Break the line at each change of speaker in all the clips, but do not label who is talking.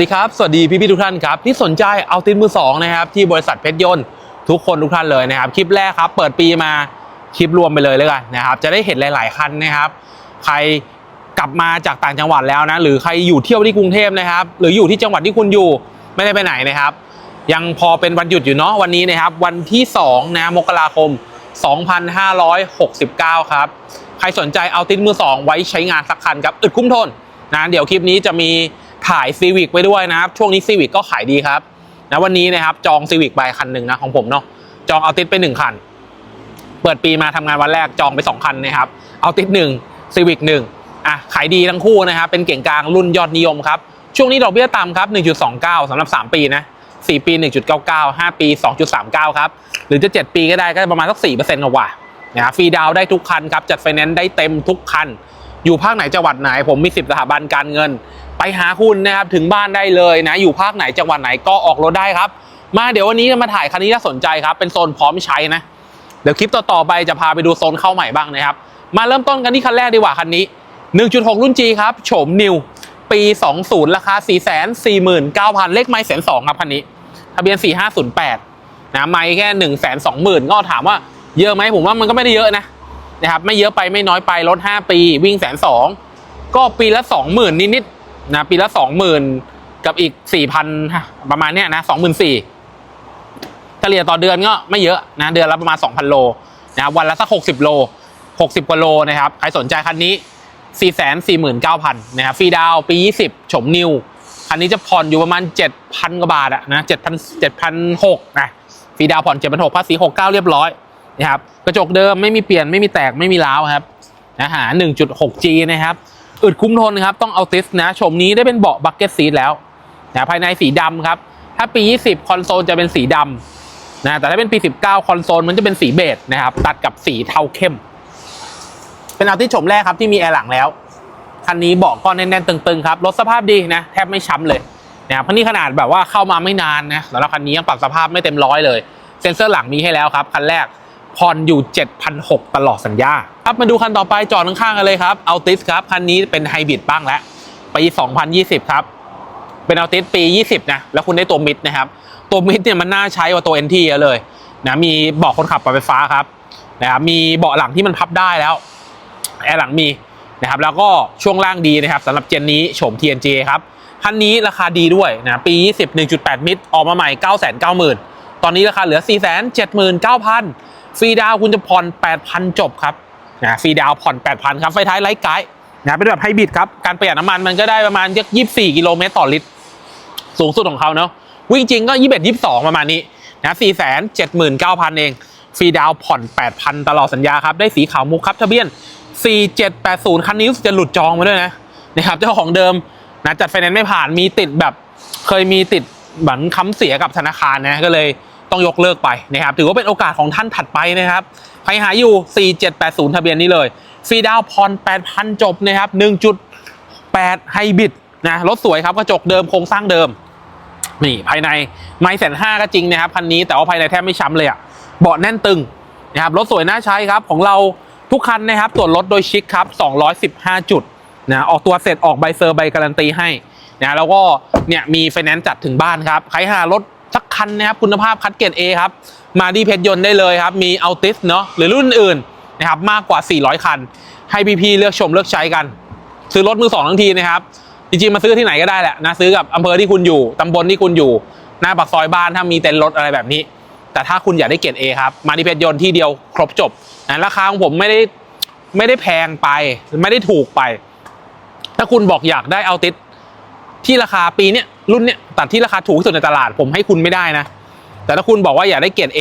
สวัสดีครับ สวัสดีพี่พี่ทุกท่านครับ ที่สนใจเอาตินมือสองนะครับ ที่บริษัทเพชรยนต์ทุกคนทุกท่านเลยนะครับ คลิปแรกครับ เปิดปีมาคลิปรวมไปเลยแล้วกันนะครับ จะได้เห็นหลาย ๆ คันนะครับ ใครกลับมาจากต่างจังหวัดแล้วนะ หรือใครอยู่เที่ยวที่กรุงเทพนะครับ หรืออยู่ที่จังหวัดที่คุณอยู่ไม่ได้ไปไหนนะครับ ยังพอเป็นวันหยุดอยู่เนาะวันนี้นะครับ วันที่2นะมกราคม 2569 ครับ ใครสนใจเอาตินมือสองไว้ใช้งานสักคันครับอึดคุ้มทนนะเดี๋ยวคลิปนี้จะมี ถ่ายซีวิกไว้ด้วยนะครับ ช่วงนี้ซีวิกก็ขายดีครับนะวันนี้นะครับจองซีวิกไปคันหนึ่งนะของผมเนาะจองเอาติดไปหนึ่งคัน เปิดปีมาทำงานวันแรกจองไปสองคันนะครับเอาติดหนึ่งซีวิกหนึ่งอะขายดีทั้งคู่นะครับเป็นเก่งกลางรุ่นยอดนิยมครับช่วงนี้ดอกเบี้ยต่ำครับ 1.29สำหรับ 3 ปีนะ4ปี 1.99 5 ปี 2.39 ครับ หรือจะ 7 ปีก็ได้ก็ประมาณสัก4%กว่านะฟรีดาวได้ทุกคันครับ จัดไฟแนนซ์ได้เต็มทุกคัน อยู่ภาคไหนจังหวัดไหน ผมมี 10 สถาบันการเงิน ไปหาคุณนะครับถึงบ้านได้เลยนะ อยู่ภาคไหนจังหวัดไหนก็ออกรถได้ครับ มาเดี๋ยววันนี้จะมาถ่ายคันนี้น่าสนใจครับ เป็นโซนพร้อมใช้นะ เดี๋ยวคลิปต่อๆไปจะพาไปดูโซนเข้าใหม่บ้างนะครับ มาเริ่มต้นกันที่คันแรกดีกว่าคันนี้ 1.6 รุ่น G ครับโฉมนิวปี 20 ราคา 449,000 เลขไม่แสนสองครับคันนี้ทะเบียน 4508 นะไม่แค่ 1 2 0 0 0 0 ก็ถามว่าเยอะไหมผมว่ามันก็ไม่ได้เยอะนะนะครับไม่เยอะไปไม่น้อยไปรถ 5 ปีวิ่งแสนสองก็ปีละ 20,000 นิดๆ นะปีละ20,000กับอีก4,000ประมาณเนี้ยนะ24,000เฉลี่ยต่อเดือนก็ไม่เยอะนะเดือนละประมาณ 2,000 โลนะครับวันละสัก 60 โล 60 กว่าโลนะครับใครสนใจคันนี้ 449,000นะครับฟรีดาวน์ปี 20โฉมนิว คันนี้จะผ่อนอยู่ประมาณ 7,000 กว่าบาทอะนะ7,000 7,600นะฟรีดาวผ่อน7,600ภาษี 69 เรียบร้อยนะครับกระจกเดิมไม่มีเปลี่ยนไม่มีแตกไม่มีร้าวครับนะหา 1.6G นะครับ อึดคุ้มทนครับต้องเอาติสนะโฉมนี้ได้เป็นเบาะบักเก็ตซีทแล้วนะภายในสีดำครับ ถ้าปี 20 คอนโซลจะเป็นสีดำนะแต่ถ้าเป็นปี 19 คอนโซลมันจะเป็นสีเบจนะครับ ตัดกับสีเทาเข้ม เป็นเอาที่ชมแรกครับที่มีแอร์หลังแล้วคันนี้เบาะก็แน่นๆตึงๆครับรถสภาพดีนะแทบไม่ช้ำเลยนะครับคันนี้ขนาดแบบว่าเข้ามาไม่นานนะสำหรับคันนี้ยังปรับสภาพไม่เต็มร้อยเลย เซ็นเซอร์หลังมีให้แล้วครับคันแรก ผ่อนอยู่ 7,600 ตลอดสัญญา ครับมาดูคันต่อไปจอดข้างๆกันเลยครับเอาติสครับคันนี้เป็นไฮบริดบ้างแล้วปี 2020 ครับ เป็นเอาติสปี 20 นะ แล้วคุณได้ตัวมิดนะครับ ตัวมิดเนี่ยมันน่าใช้กว่าตัว NT เยอะเลยนะมีเบาะคนขับปรับไฟฟ้าครับนะครับมีเบาะหลังที่มันพับได้แล้วแอร์หลังมีนะครับแล้วก็ช่วงล่างดีนะครับสำหรับเจนนี้โฉม TNG ครับคันนี้ราคาดีด้วยนะปี 20 1.8 มิตรออกมาใหม่ 990,000 ตอนนี้ราคาเหลือ 479,000 ฟรีดาวคุณจะผ่อน 8,000 จบครับนะฟรีดาวผ่อน 8,000 ครับไฟท้ายไลท์ไกด์นะเป็นแบบไฮบริดครับ การประหยัดน้ำมันมันก็ได้ประมาณ24กิโลเมตรต่อลิตร สูงสุดของเขาเนาะวิ่งจริงก็21 22ประมาณนี้นะ479,000เอง ฟรีดาวผ่อน8,000ตลอดสัญญาครับ ได้สีขาวมุกครับทะเบียน4780คันนี้รู้สึกจะหลุดจองมาด้วยนะนะครับเจ้าของเดิมนะจัดไฟแนนซ์ไม่ผ่านมีติดแบบ เคยมีติดเหมือนค้ำเสียกับธนาคารนะก็เลย ต้องยกเลิกไปนะครับถือว่าเป็นโอกาสของท่านถัดไปนะครับใครหาอยู่ 4780 ทะเบียนนี้เลยฟรีดาวน์ผ่อน8,000 จบนะครับ1.8ไฮบริดนะรถสวยครับกระจกเดิมโครงสร้างเดิมนี่ภายในไม่แสนห้าก็จริงนะครับคันนี้แต่ว่าภายในแทบไม่ช้ำเลยอะเบาะแน่นตึงนะครับรถสวยน่าใช้ครับของเราทุกคันนะครับตรวจรถโดยชิคครับ 215 จุดนะออกตัวเสร็จออกใบเซอร์ใบการันตีให้นะแล้วก็เนี่ยมีไฟแนนซ์จัดถึงบ้านครับใครหารถ คันนะครับคุณภาพคัดเกรด A ครับ มาดีเพชรยนต์ได้เลยครับ มีอัลติสเนาะหรือรุ่นอื่นนะครับมากกว่า 400 คัน ให้พี่ๆเลือกชมเลือกใช้กัน ซื้อรถมือสองทั้งทีนะครับจริงๆมาซื้อที่ไหนก็ได้แหละนะซื้อกับอำเภอที่คุณอยู่ตำบลที่คุณอยู่ หน้าปากซอยบ้านถ้ามีเต็นท์รถอะไรแบบนี้ แต่ถ้าคุณอยากได้เกรดเอครับมาดิเพชรยนต์ที่เดียวครบจบนะราคาของผมไม่ได้ไม่ได้แพงไปไม่ได้ถูกไป ถ้าคุณบอกอยากได้เอาติดที่ราคาปีเนี้ย รุ่นเนี้ยตัดที่ราคาถูกที่สุดในตลาดผมให้คุณไม่ได้นะ แต่ถ้าคุณบอกว่าอยากได้เกรด A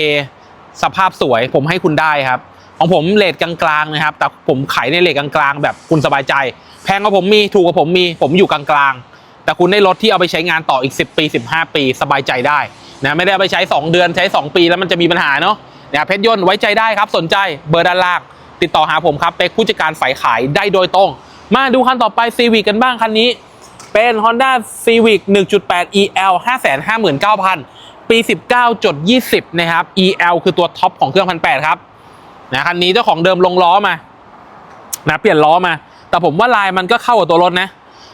สภาพสวยผมให้คุณได้ครับ ของผมเลทกลางๆนะครับ แต่ผมขายในเลทกลางๆ แบบคุณสบายใจ แพงกว่าผมมีถูกกว่าผมมี ผมอยู่กลางๆ แต่คุณได้รถที่เอาไปใช้งานต่ออีก 10 ปี 15 ปีสบายใจได้นะไม่ได้เอาไปใช้ 2 เดือนใช้ 2 ปีแล้วมันจะมีปัญหาเนาะเนี่ยเพชรยนต์ไว้ใจได้ครับ สนใจเบอร์ด้านล่างติดต่อหาผมครับเป็นผู้จัดการฝ่ายขายได้โดยตรง มาดูคันต่อไป Civic กันบ้างคันนี้ เป็น Honda Civic 1.8 EL 559,000 ปี 19.20 นะครับ EL คือตัวท็อปของเครื่องพันแครับนะคันนี้เจ้าของเดิมลงล้อมานะเปลี่ยนล้อมา แต่ผมว่าลายมันก็เข้ากับตัวรถนะ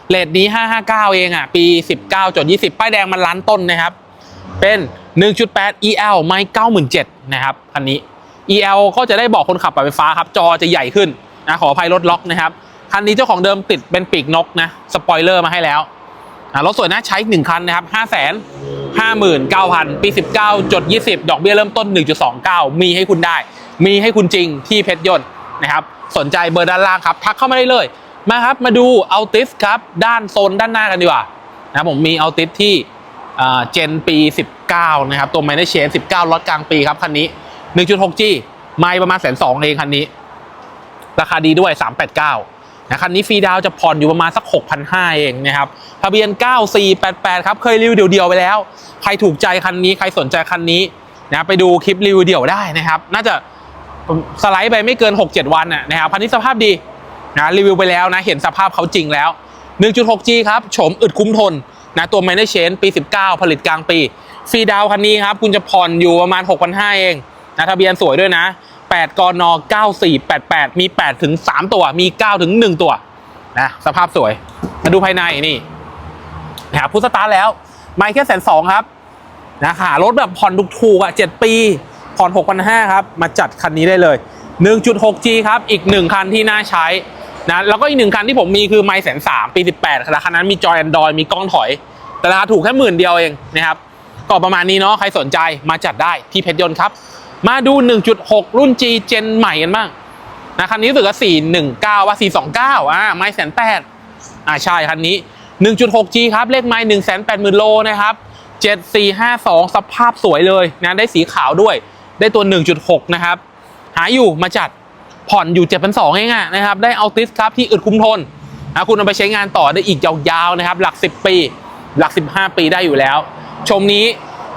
เลทนี้ 559 เองอะ ปี 19จด20 ป้ายแดงมันล้านต้นนะครับ เป็น 1.8 EL ไม่97,000นะครับคันนี้ EL ก็จะได้บอกคนขับปรับไฟฟ้าครับ จอจะใหญ่ขึ้นนะขออภัยรถล็อกนะครับ คันนี้เจ้าของเดิมติดเป็นปีกนกนะสปอยเลอร์มาให้แล้วอะรถสวยนะใช้อีกหนึ่งคันนะครับ5 5 9 0 0 0ปี19จด20ดอกเบี้ยเริ่มต้น1.29มีให้คุณได้ มีให้คุณจริงที่เพชรยนต์นะครับ สนใจเบอร์ด้านล่างครับ ทักเข้ามาได้เลย มาครับ มาดูเอาติสครับ ด้านโซนด้านหน้ากันดีกว่านะผมมีเอาติสที่เจนปี 19 นะครับ ตัวไมเนเชน19ล็อตกลางปีครับคันนี้ 1.6G ไม่ประมาณแสนสองเองคันนี้ ราคาดีด้วย 389 นะคันนี้ฟรีดาวจะผ่อนอยู่ประมาณสัก 6,500 เองนะครับทะเบียน 9488 ครับเคยรีวิวเดียวๆไปแล้ว ใครถูกใจคันนี้ใครสนใจคันนี้นะไปดูคลิปรีวิวเดี่ยวได้นะครับ น่าจะสไลด์ไปไม่เกิน 6-7 วันน่ะนะครับคันนี้สภาพดีนะรีวิวไปแล้วนะเห็นสภาพเขาจริงแล้ว 1.6G ครับโฉมอึดคุ้มทนนะตัว m a n เ c h a n ปี 19 ผลิตกลางปีฟรีดาวคันนี้ครับคุณจะผ่อนอยู่ประมาณ 6,500 เองนะทะเบียนสวยด้วยนะ 8 กน 9488 มี 8 ถึง 3 ตัว มี 9 ถึง 1 ตัว นะ สภาพสวย มาดูภายในนี่นะครับพุทสตาร์แล้ว ไม่แค่แสนสองครับ นะหารถแบบผ่อนถูกๆอะ 7 ปี ผ่อน 6,500 ครับ มาจัดคันนี้ได้เลย 1.6G ครับ อีก 1 คันที่น่าใช้ นะ แล้วก็อีกหนึ่งคันที่ผมมีคือไมแสนสามปี 18ราคานั้นมีจอยแอนดรอยมีกล้องถอย แต่ราคาถูกแค่หมื่นเดียวเองนะครับ ก็ประมาณนี้เนาะ ใครสนใจมาจัดได้ที่เพชรยนต์ครับ มาดู 1.6 รุ่น G เจนใหม่กันบ้างนะคันนี้รู้สึกว่า419 ว่า 429 อ่าไม่แสนแปดอ่าใช่คันนี้ 1.6G ครับ เลขไม้1 8 0 0 0 0 โลนะครับ 7452 สภาพสวยเลยนะได้สีขาวด้วย ได้ตัว 1.6 นะครับ หาอยู่มาจัดผ่อนอยู่7,200เองอะนะครับ ได้เอาติสครับที่อึดคุ้มทนนะคุณเอาไปใช้งานต่อได้อีกยาวๆนะครับ หลัก 10 ปี หลัก 15 ปีได้อยู่แล้ว ชมนี้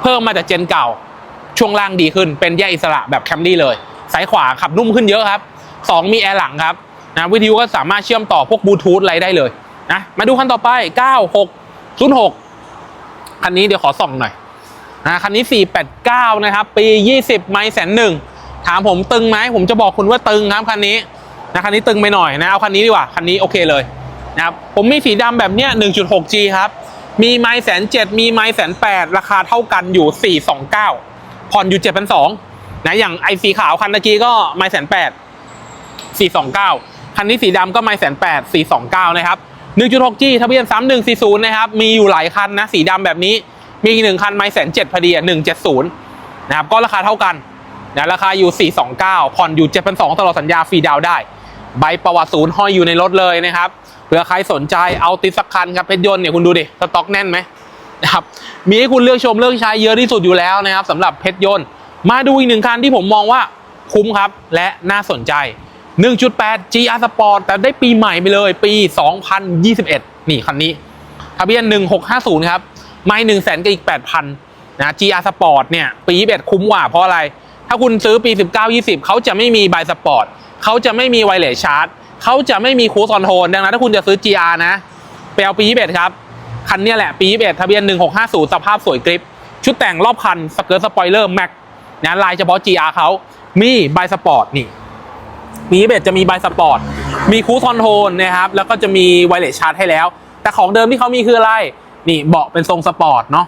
เพิ่มมาจากเจนเก่า ช่วงล่างดีขึ้น เป็นแยกอิสระแบบแคมรี่เลยสายขวาขับนุ่มขึ้นเยอะครับ 2 มีแอร์หลังครับนะวิทยุก็สามารถเชื่อมต่อพวกบลูทูธอะไรได้เลยนะมาดูคันต่อไป 9606 คันนี้เดี๋ยวขอส่องหน่อยนะคันนี้ 489 นะครับ ปี 20 ไมล์แสนหนึ่งถามผมตึงไหมผมจะบอกคุณว่าตึงครับคันนี้นะคันนี้ตึงไปหน่อยนะเอาคันนี้ดีกว่าคันนี้โอเคเลยนะครับผมมีสีดำแบบเนี้ย 1.6G ครับ มีไมล์แสนเจ็ดมีไมล์แสนแปดราคาเท่ากันอยู่ 429 ผ่อนอยู่7,200นะอย่างไอสีขาวคันตะกี้ก็ไมล์แสนแปด429คันนี้สีดำก็ไมล์แสนแปด429นะครับ 1.6G ทะเบียน3140นะครับมีอยู่หลายคันนะสีดำแบบนี้มีอีกหนึ่งคันไมล์แสนเจ็ดพอดีอะ170นย์นะครับก็ราคาเท่ากันนะราคาอยู่ 429 ผ่อนอยู่ 7,200ตลอดสัญญาฟรีดาวได้ ใบประวัติศูนย์ห้อยอยู่ในรถเลยนะครับเผื่อใครสนใจเอาติดสักคันครับเพชรยนต์เนี่ยคุณดูดิ สต็อกแน่นไหม นะครับมีให้คุณเลือกชมเลือกใช้เยอะที่สุดอยู่แล้วนะครับสำหรับเพชรยนต์ มาดูอีกหนึ่งคันที่ผมมองว่าคุ้มครับและน่าสนใจ 1.8 GR Sport แต่ได้ปีใหม่ไปเลย ปี 2021 นี่คันนี้ทะเบียน 1650 ครับ ไม่1 0 0 0 0แสนกับอีก 8,000นะ GR Sport เนี่ยปี 21 คุ้มกว่าเพราะอะไร ถ้าคุณซื้อปี 19-20 เขาจะไม่มีใบสปอร์ตเขาจะไม่มีไวเลสชาร์จเขาจะไม่มีคูสคอนโทรลดังนั้นถ้าคุณจะซื้อ GR นะไปเอาปี 21 ครับ คันนี้แหละ ปี 21 ทะเบียน 1650 สภาพสวยกริป ชุดแต่งรอบคัน สเกิร์ตสปอยเลอร์แม็กนะลายเฉพาะ GR เขามีใบสปอร์ตนี่ปีเบจะมีใบสปอร์ต มีคูสคอนโทรลนะครับ แล้วก็จะมีไวเลสชาร์จให้แล้ว แต่ของเดิมที่เขามีคืออะไร นี่เบาะเป็นทรงสปอร์ตเนาะ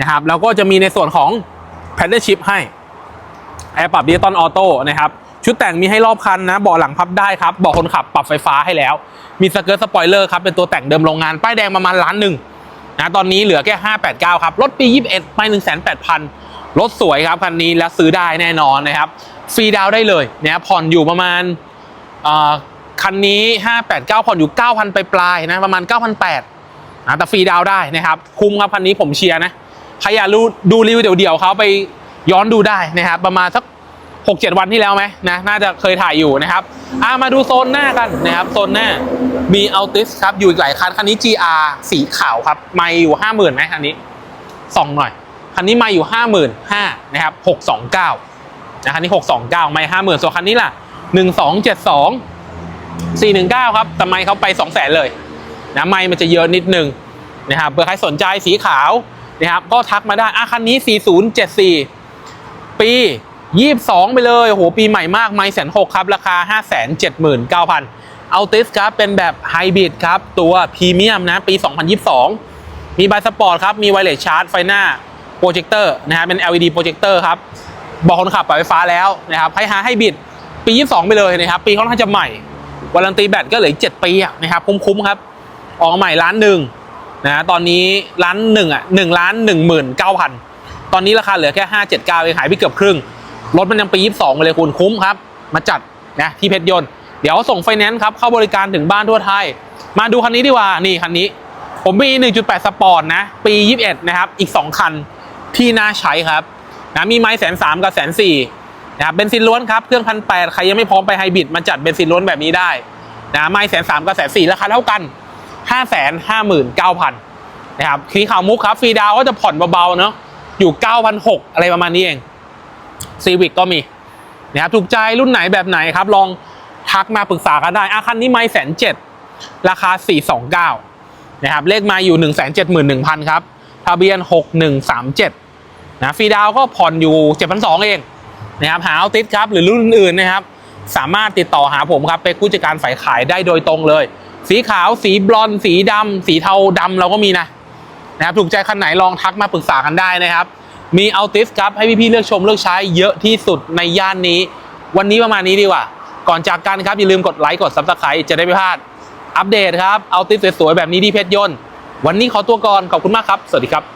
นะครับ แล้วก็จะมีในส่วนของแพดเดิลชิพให้แอร์ปรับดิจิตอลออโต้นะครับ ชุดแต่งมีให้รอบคันนะเบาะหลังพับได้ครับเบาะคนขับปรับไฟฟ้าให้แล้ว มีสเกิร์ตสปอยเลอร์ครับเป็นตัวแต่งเดิมโรงงาน ป้ายแดงประมาณล้านหนึ่งนะตอนนี้เหลือแค่ 589 ครับ รถปี 21 ไป 1,800,000รถสวยครับคันนี้แล้วซื้อได้แน่นอนนะครับ ฟรีดาวได้เลยนะครับผ่อนอยู่ประมาณอ่อคันนี้ 589 ผ่อนอยู่ 9,000 ไปปลายๆนะประมาณ 9,800นะแต่ฟรีดาวได้นะครับคุ้มครับคันนี้ผมเชียร์นะใครอยากรู้ดูรีวิวเดี่ยวๆเขาไปย้อนดูได้นะครับประมาณสัก 6-7 วันที่แล้วไหมนะน่าจะเคยถ่ายอยู่นะครับอ่ามาดูโซนหน้ากันนะครับโซนหน้ามีอัลติสครับอยู่อีกหลายคันคันนี้ GR สีขาวครับไม่อยู่ 50,000ไหมคันนี้ส่องหน่อยคันนี้มาอยู่ 55,000นะครับ629นะคันนี้ 629 ไม่ 50,000ส่วนคันนี้ล่ะ 1272 419 ครับแต่ไม่เขาไป200,000เลยนะไม่มันจะเยอะนิดนึงนะครับเผื่อใครสนใจสีขาวนะครับก็ทักมาได้อะคันนี้ 4074 ปี 22ไปเลยโหปีใหม่มากไม่แสนหกครับ ราคา579,000อัลติสครับ เป็นแบบไฮบริดครับ ตัวพรีเมียมนะ ปี 2022 มีใบสปอร์ตครับ มีไวเลสชาร์จไฟหน้าโปรเจคเตอร์นะฮะเป็น LED โปรเจคเตอร์ครับ บอกคนขับปรับไฟฟ้าแล้วนะครับให้หาให้บิดปี 22 ไปเลยนะครับ ปีค่อนข้างจะใหม่วารันตีแบตก็เหลือ 7 ปีอะนะครับ คุ้มๆครับ ออกใหม่ล้านหนึ่งนะตอนนี้ล้านหนึ่งอะหนึ่งล้านหนึ่งหมื่นเก้าพันตอนนี้ราคาเหลือแค่ห้าเจ็ดเก้าเองหายไปเกือบครึ่ง รถมันยังปียี่สิบสองเลยคุณคุ้มครับ มาจัดนะที่เพชรยนต์ เดี๋ยวส่งไฟแนนซ์ครับ เข้าบริการถึงบ้านทั่วไทย มาดูคันนี้ดีกว่า นี่คันนี้ ผมมี 1.8 สปอร์ตนะ ปี 21 นะครับ อีก 2 คันที่น่าใช้ครับนะมีไม้แสนสามกับแสนสี่นะครับเบนซินล้วนครับ เครื่องพันแปดใครยังไม่พร้อมไปไฮบริดมาจัดเบนซินล้วนแบบนี้ได้นะไม้แสนสามกับแสนสี่ราคาเท่ากันห้าแสนห้าหมื่นเก้าพันนะครับสีข่าวมุกครับฟรีดาวก็จะผ่อนเบาๆเนาะอยู่เก้าพันหกอะไรประมาณนี้เอง ซีวิกก็มีนะครับถูกใจรุ่นไหนแบบไหนครับ ลองทักมาปรึกษากันได้อาคันนี้ไม่แสนเจ็ดราคาสี่สองเก้านะครับเลขมาอยู่หนึ่งแสนเจ็ดหมื่นหนึ่งพันครับ ทะเบียนหกหนึ่งสามเจ็ดนะฟรีดาวก็ผ่อนอยู่เจ็ดพันสองเองนะครับหาเอาติดครับหรือรุ่นอื่นนะครับ สามารถติดต่อหาผมครับเป็นผู้จัดการฝ่ายขายได้โดยตรงเลย สีขาวสีบลอน สีดำสีเทาดำเราก็มีนะนะครับถูกใจคันไหนลองทักมาปรึกษากันได้นะครับ มีอัลติสครับให้พี่ๆเลือกชมเลือกใช้เยอะที่สุดในย่านนี้ วันนี้ประมาณนี้ดีกว่า ก่อนจากกันครับอย่าลืมกดไลค์กดซับสไครต์จะได้ไม่พลาดอัปเดตครับอัลติสสวยๆแบบนี้ที่เพชรยนต์วันนี้ขอตัวก่อนขอบคุณมากครับ สวัสดีครับ